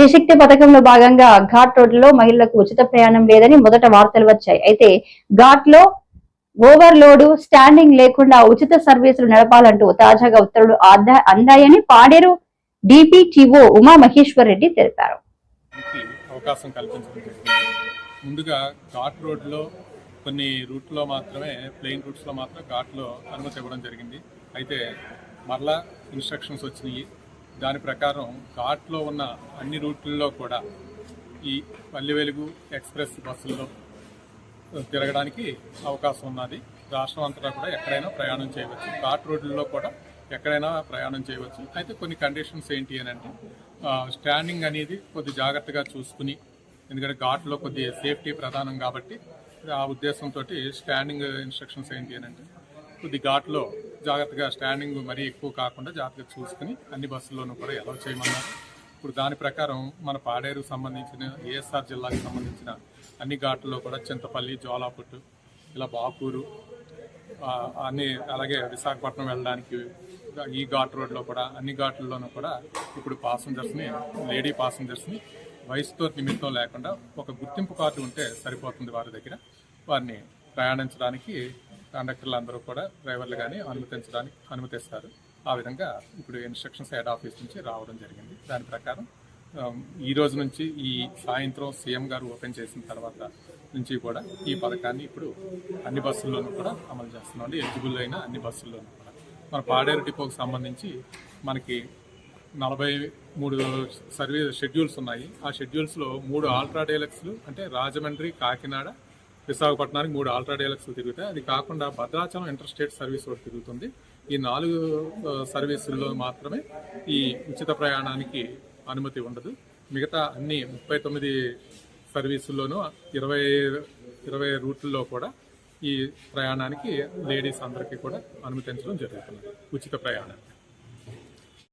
శ్రీశక్తి పథకంలో భాగంగా ఘాట్ రోడ్లలో మహిళలకు ఉచిత ప్రయాణం లేదని మొదట వార్తలు వచ్చాయి. అయితే ఘాట్లో ఓవర్లోడ్ స్టాండింగ్ లేకుండా ఉచిత సర్వీసులు నడపాలంటూ తాజాగా ఉత్తర్వులు అందాయని పాడేరు డిపిటిఓ ఉమా మహేశ్వర్ రెడ్డి తెలిపారు. అవకాశం కల్పించడం ముందుగా ఘాట్ రోడ్లో కొన్ని రూట్లో మాత్రమే ప్లెయిన్ రూట్స్లో మాత్రం ఘాట్లో అనుమతి ఇవ్వడం జరిగింది. అయితే మరలా ఇన్స్ట్రక్షన్స్ వచ్చినాయి. దాని ప్రకారం ఘాట్లో ఉన్న అన్ని రూట్లలో కూడా ఈ పల్లె వెలుగు ఎక్స్ప్రెస్ బస్సుల్లో తిరగడానికి అవకాశం ఉన్నది. రాష్ట్రం అంతటా కూడా ఎక్కడైనా ప్రయాణం చేయవచ్చు. ఘాట్ రోడ్లలో కూడా ఎక్కడైనా ప్రయాణం చేయవచ్చు. అయితే కొన్ని కండిషన్స్ ఏంటి అని అంటే స్టాండింగ్ అనేది కొద్ది జాగ్రత్తగా చూసుకుని ఎందుకంటే ఘాట్లో కొద్ది సేఫ్టీ ప్రధానం కాబట్టి ఆ ఉద్దేశంతో స్టాండింగ్ ఇన్స్ట్రక్షన్స్ ఏంటి అని అంటే కొద్ది ఘాట్లో జాగ్రత్తగా స్టాండింగ్ మరీ ఎక్కువ కాకుండా జాగ్రత్తగా చూసుకుని అన్ని బస్సుల్లోనూ కూడా ఎలా చేయమన్నారు. ఇప్పుడు దాని ప్రకారం మన పాడేరు సంబంధించిన ఏఎస్ఆర్ జిల్లాకు సంబంధించిన అన్ని ఘాట్లలో కూడా చింతపల్లి జోలాపుట్టు ఇలా బాకూరు అన్ని అలాగే విశాఖపట్నం వెళ్ళడానికి ఈ ఘాట్ రోడ్లో కూడా అన్ని ఘాట్లలోనూ కూడా ఇప్పుడు పాసెంజర్స్ని లేడీ పాసెంజర్స్ని వయసుతో నిమిత్తం లేకుండా ఒక గుర్తింపు కార్డు ఉంటే సరిపోతుంది వారి దగ్గర. వారిని ప్రయాణించడానికి కండక్టర్లు అందరూ కూడా డ్రైవర్లు కానీ అనుమతించడానికి అనుమతిస్తారు. ఆ విధంగా ఇప్పుడు ఇన్స్ట్రక్షన్స్ హెడ్ ఆఫీస్ నుంచి రావడం జరిగింది. దాని ప్రకారం ఈ రోజు నుంచి ఈ సాయంత్రం సీఎం గారు ఓపెన్ చేసిన తర్వాత నుంచి కూడా ఈ పథకాన్ని ఇప్పుడు అన్ని బస్సుల్లోనూ కూడా అమలు చేస్తున్నాం. ఎలిజిబుల్ అయిన అన్ని బస్సుల్లోనూ కూడా. మన పాడేరు డిపోకి సంబంధించి మనకి నలభై మూడు సర్వీస్ షెడ్యూల్స్ ఉన్నాయి. ఆ షెడ్యూల్స్లో మూడు ఆల్ట్రా డైలక్స్లు అంటే రాజమండ్రి కాకినాడ విశాఖపట్నానికి మూడు ఆల్ట్రా డైలక్స్లు తిరుగుతాయి. అది కాకుండా భద్రాచలం ఇంటర్ స్టేట్ సర్వీస్ ఒకటి తిరుగుతుంది. ఈ నాలుగు సర్వీసుల్లో మాత్రమే ఈ ఉచిత ప్రయాణానికి అనుమతి ఉండదు. మిగతా అన్ని ముప్పై తొమ్మిది సర్వీసుల్లోనూ ఇరవై ఇరవై రూట్లలో కూడా ఈ ప్రయాణానికి లేడీస్ అందరికీ కూడా అనుమతించడం జరుగుతుంది ఉచిత ప్రయాణం